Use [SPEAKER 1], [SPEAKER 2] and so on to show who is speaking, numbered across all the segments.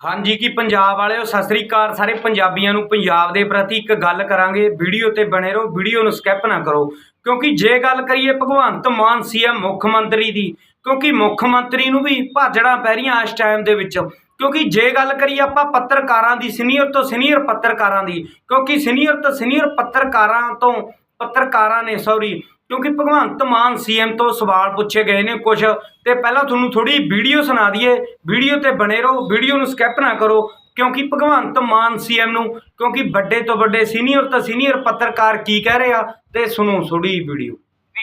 [SPEAKER 1] ਹਾਂਜੀ ਕੀ ਪੰਜਾਬ ਵਾਲਿਓ, ਸਤਿ ਸ੍ਰੀ ਅਕਾਲ ਸਾਰੇ ਪੰਜਾਬੀਆਂ ਨੂੰ। ਪੰਜਾਬ ਦੇ ਪ੍ਰਤੀ ਇੱਕ ਗੱਲ ਕਰਾਂਗੇ, ਵੀਡੀਓ ਤੇ ਬਣੇ ਰਹੋ, ਵੀਡੀਓ ਨੂੰ ਸਕਿਪ ਨਾ ਕਰੋ। ਕਿਉਂਕਿ ਜੇ ਗੱਲ ਕਰੀਏ ਭਗਵੰਤ ਮਾਨ ਸੀਐਮ ਮੁੱਖ ਮੰਤਰੀ ਦੀ, ਕਿਉਂਕਿ ਮੁੱਖ ਮੰਤਰੀ ਨੂੰ ਵੀ ਭਾਜੜਾਂ ਪੈ ਰਹੀਆਂ ਇਸ ਟਾਈਮ ਦੇ ਵਿੱਚ। ਕਿਉਂਕਿ ਜੇ ਗੱਲ ਕਰੀਏ ਆਪਾਂ ਪੱਤਰਕਾਰਾਂ ਦੀ ਸੀਨੀਅਰ ਤੋਂ ਸੀਨੀਅਰ ਪੱਤਰਕਾਰਾਂ ਦੀ, ਕਿਉਂਕਿ ਸੀਨੀਅਰ ਤੋਂ ਸੀਨੀਅਰ ਪੱਤਰਕਾਰਾਂ ਤੋਂ, ਪੱਤਰਕਾਰਾਂ ਨੇ ਸੌਰੀ ਕਿਉਂਕਿ ਭਗਵੰਤ ਮਾਨ ਸੀਐਮ ਤੋਂ ਸਵਾਲ ਪੁੱਛੇ ਗਏ ਨੇ ਕੁਝ ਤੇ ਪਹਿਲਾਂ ਤੁਹਾਨੂੰ ਥੋੜੀ ਵੀਡੀਓ ਸੁਣਾ ਦਈਏ। ਵੀਡੀਓ ਤੇ ਬਣੇ ਰਹੋ, ਵੀਡੀਓ ਨੂੰ ਸਕਿਪ ਨਾ ਕਰੋ, ਕਿਉਂਕਿ ਭਗਵੰਤ ਮਾਨ ਸੀਐਮ ਨੂੰ, ਕਿਉਂਕਿ ਵੱਡੇ ਤੋਂ ਵੱਡੇ ਸੀਨੀਅਰ ਤੋਂ ਸੀਨੀਅਰ ਪੱਤਰਕਾਰ ਕੀ ਕਹਿ ਰਹੇ ਆ, ਤੇ ਸੁਣੋ ਥੋੜੀ ਵੀਡੀਓ।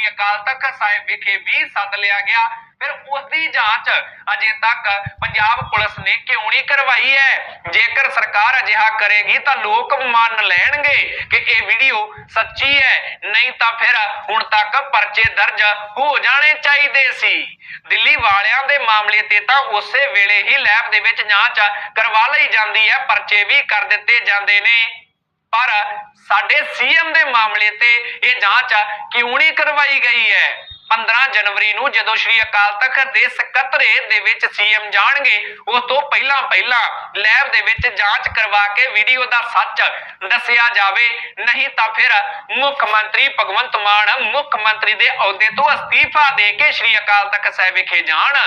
[SPEAKER 2] ਅਕਾਲ ਤਖਤ ਸਾਹਿਬ ਵਿਖੇ ਵੀ ਸੱਦ ਲਿਆ ਗਿਆ। ਫਿਰ ਉਸਦੀ ਜਾਂਚ ਅਜੇ ਤੱਕ ਪੰਜਾਬ ਪੁਲਿਸ ਨੇ ਕਿਉਂ ਨਹੀਂ ਕਰਵਾਈ ਹੈ? ਜੇਕਰ ਸਰਕਾਰ ਅਜਿਹਾ ਕਰੇਗੀ ਤਾਂ ਲੋਕ ਮੰਨ ਲੈਣਗੇ ਕਿ ਇਹ ਵੀਡੀਓ ਸੱਚੀ ਹੈ। ਨਹੀਂ ਤਾਂ ਫਿਰ ਹੁਣ ਤੱਕ ਪਰਚੇ ਦਰਜ ਹੋ ਜਾਣੇ ਚਾਹੀਦੇ ਸੀ। ਦਿੱਲੀ ਵਾਲਿਆਂ ਦੇ ਮਾਮਲੇ ਤੇ ਤਾਂ ਉਸੇ ਵੇਲੇ ਹੀ ਲੈਬ ਦੇ ਵਿੱਚ ਜਾਂਚ ਕਰਵਾ ਲਈ ਜਾਂਦੀ ਹੈ। ਪਰਚੇ ਵੀ ਕਰ ਦਿੱਤੇ ਜਾਂਦੇ ਨੇ। ਪਰ ਸਾਡੇ ਸੀਐਮ ਦੇ ਮਾਮਲੇ ਤੇ ਇਹ ਜਾਂਚ ਕਿਉਂ ਨਹੀਂ ਕਰਵਾਈ ਗਈ ਹੈ? 15 ਜਨਵਰੀ ਨੂੰ ਜਦੋਂ ਸ਼੍ਰੀ ਅਕਾਲ ਤਖਤ ਦੇ ਸਕੱਤਰੇਤ ਦੇ ਵਿੱਚ ਸੀਐਮ ਜਾਣਗੇ, ਉਸ ਤੋਂ ਪਹਿਲਾਂ ਪਹਿਲਾਂ ਲੈਬ ਦੇ ਵਿੱਚ ਜਾਂਚ ਕਰਵਾ ਕੇ ਵੀਡੀਓ ਦਾ ਸੱਚ ਦੱਸਿਆ ਜਾਵੇ। ਨਹੀਂ ਤਾਂ ਫਿਰ ਮੁੱਖ ਮੰਤਰੀ ਭਗਵੰਤ ਮਾਨ ਮੁੱਖ ਮੰਤਰੀ ਦੇ ਅਹੁਦੇ ਤੋਂ ਅਸਤੀਫਾ ਦੇ ਕੇ ਸ਼੍ਰੀ ਅਕਾਲ ਤਖਤ ਸਾਹਿਬ ਵਿਖੇ ਜਾਣ।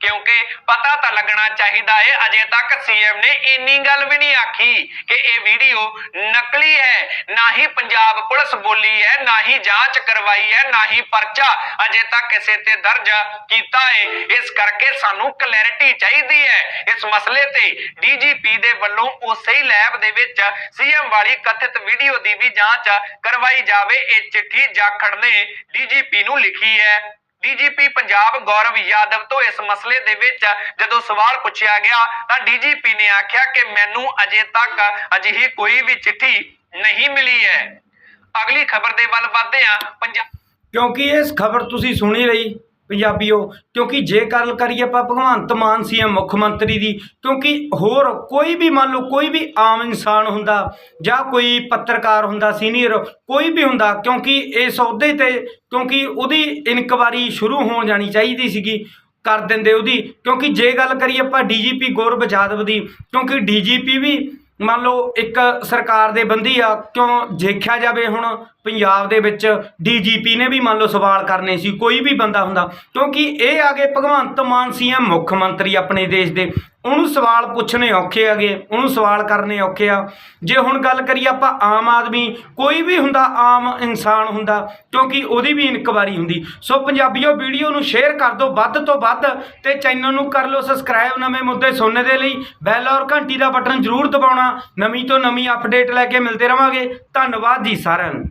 [SPEAKER 2] ਕਿਉਂਕਿ ਪਤਾ ਤਾਂ ਲੱਗਣਾ ਚਾਹੀਦਾ ਹੈ ਅਜੇ ਤੱਕ ਸੀਐਮ ਨੇ ਇੰਨੀ ਗੱਲ ਵੀ ਨਹੀਂ ਆਖੀ ਕਿ ਇਹ ਵੀਡੀਓ ਨਕਲੀ ਹੈ, ਨਾ ਹੀ ਪੰਜਾਬ ਪੁਲਿਸ ਬੋਲੀ ਹੈ, ਨਾ ਹੀ ਜਾਂਚ ਕਰਵਾਈ ਹੈ, ਨਾ ਹੀ ਪਰਚਾ ਅਜੇ ਤੱਕ ਕਿਸੇ ਤੇ ਦਰਜ ਕੀਤਾ ਹੈ ਇਸ ਕਰਕੇ ਸਾਨੂੰ ਕਲੈਰਿਟੀ ਚਾਹੀਦੀ ਹੈ। ਇਸ ਮਸਲੇ ਤੇ ਡੀਜੀਪੀ ਦੇ ਵੱਲੋਂ ਉਸੇ ਹੀ ਲੈਬ ਦੇ ਵਿੱਚ ਸੀਐਮ ਵਾਲੀ ਕਥਿਤ ਵੀਡੀਓ ਦੀ ਵੀ ਜਾਂਚ ਕਰਵਾਈ ਜਾਵੇ, ਇਹ ਚਿੱਠੀ ਜਾਖੜ ਨੇ ਡੀਜੀਪੀ ਨੂੰ ਲਿਖੀ ਹੈ। ਡੀਜੀਪੀ ਪੰਜਾਬ ਗੌਰਵ ਯਾਦਵ ਤੋਂ ਇਸ ਮਸਲੇ ਦੇ ਵਿੱਚ ਜਦੋਂ ਸਵਾਲ ਪੁੱਛਿਆ ਗਿਆ ਤਾਂ ਡੀਜੀਪੀ ਨੇ ਆਖਿਆ ਕਿ ਮੈਨੂੰ ਅਜੇ ਤੱਕ ਅਜਿਹੀ ਕੋਈ ਵੀ ਚਿੱਠੀ ਨਹੀਂ ਮਿਲੀ ਹੈ। ਅਗਲੀ ਖਬਰ ਦੇ ਵੱਲ ਵਧਦੇ ਹਾਂ। ਪੰਜਾਬ
[SPEAKER 1] ਕਿਉਂਕਿ ਇਸ ਖਬਰ ਤੁਸੀਂ ਸੁਣੀ ਰਹੀ। ਪੰਜਾਬੀਓ, ਕਿਉਂਕਿ ਜੇ ਗੱਲ ਕਰੀਏ ਆਪਾਂ ਭਗਵੰਤ ਮਾਨ ਸੀਐਮ ਮੁੱਖ ਮੰਤਰੀ ਦੀ, ਕਿਉਂਕਿ ਹੋਰ ਕੋਈ ਵੀ ਮੰਨ ਲਓ ਕੋਈ ਵੀ ਆਮ ਇਨਸਾਨ ਹੁੰਦਾ ਜਾਂ ਕੋਈ ਪੱਤਰਕਾਰ ਹੁੰਦਾ, ਸੀਨੀਅਰ ਕੋਈ ਵੀ ਹੁੰਦਾ, ਕਿਉਂਕਿ ਇਸ ਅਹੁਦੇ ਤੇ, ਕਿਉਂਕਿ ਉਹਦੀ ਇਨਕੁਆਰੀ ਸ਼ੁਰੂ ਹੋ ਜਾਣੀ ਚਾਹੀਦੀ ਸੀਗੀ, ਕਰ ਦਿੰਦੇ ਉਹਦੀ, ਕਿਉਂਕਿ ਜੇ ਗੱਲ ਕਰੀਏ ਆਪਾਂ ਡੀਜੀਪੀ ਗੌਰਵ ਜਾਦਵ ਦੀ, ਕਿਉਂਕਿ ਡੀਜੀਪੀ ਵੀ ਮੰਨ ਲਓ ਇੱਕ ਸਰਕਾਰ ਦੇ ਬੰਦੀ ਆ, ਕਿਉਂ ਦੇਖਿਆ ਜਾਵੇ ਹੁਣ ਪੰਜਾਬ ਦੇ ਵਿੱਚ ਡੀਜੀਪੀ ਨੇ ਵੀ ਮੰਨ ਲਓ ਸਵਾਲ ਕਰਨੇ ਸੀ, ਕੋਈ ਵੀ ਬੰਦਾ ਹੁੰਦਾ, ਕਿਉਂਕਿ ਇਹ ਆ ਗਏ ਭਗਵੰਤ ਮਾਨ ਸੀ ਸੀਐਮ ਮੁੱਖ ਮੰਤਰੀ ਆਪਣੇ ਦੇਸ਼ ਦੇ। ਉਹਨੂੰ ਸਵਾਲ ਪੁੱਛਣੇ ਔਖੇ ਹੈਗੇ, ਉਹਨੂੰ ਸਵਾਲ ਕਰਨੇ ਔਖੇ ਆ। ਜੇ ਹੁਣ ਗੱਲ ਕਰੀਏ ਆਪਾਂ ਆਮ ਆਦਮੀ, ਕੋਈ ਵੀ ਹੁੰਦਾ, ਆਮ ਇਨਸਾਨ ਹੁੰਦਾ, ਕਿਉਂਕਿ ਉਹਦੀ ਵੀ ਇਨਕੁਆਰੀ ਹੁੰਦੀ। ਸੋ ਪੰਜਾਬੀਓ, ਵੀਡੀਓ ਨੂੰ ਸ਼ੇਅਰ ਕਰ ਦਿਓ ਵੱਧ ਤੋਂ ਵੱਧ ਤੇ ਚੈਨਲ ਨੂੰ ਕਰ ਲਓ ਸਬਸਕ੍ਰਾਈਬ ਨਵੇਂ ਮੁੱਦੇ ਸੁਣਨ ਦੇ ਲਈ। ਬੈਲ ਔਰ ਘੰਟੀ ਦਾ ਬਟਨ ਜ਼ਰੂਰ ਦਬਾਉਣਾ। ਨਵੀਂ ਤੋਂ ਨਵੀਂ ਅਪਡੇਟ ਲੈ ਕੇ ਮਿਲਦੇ ਰਵਾਂਗੇ। ਧੰਨਵਾਦ ਜੀ ਸਾਰਿਆਂ ਨੂੰ।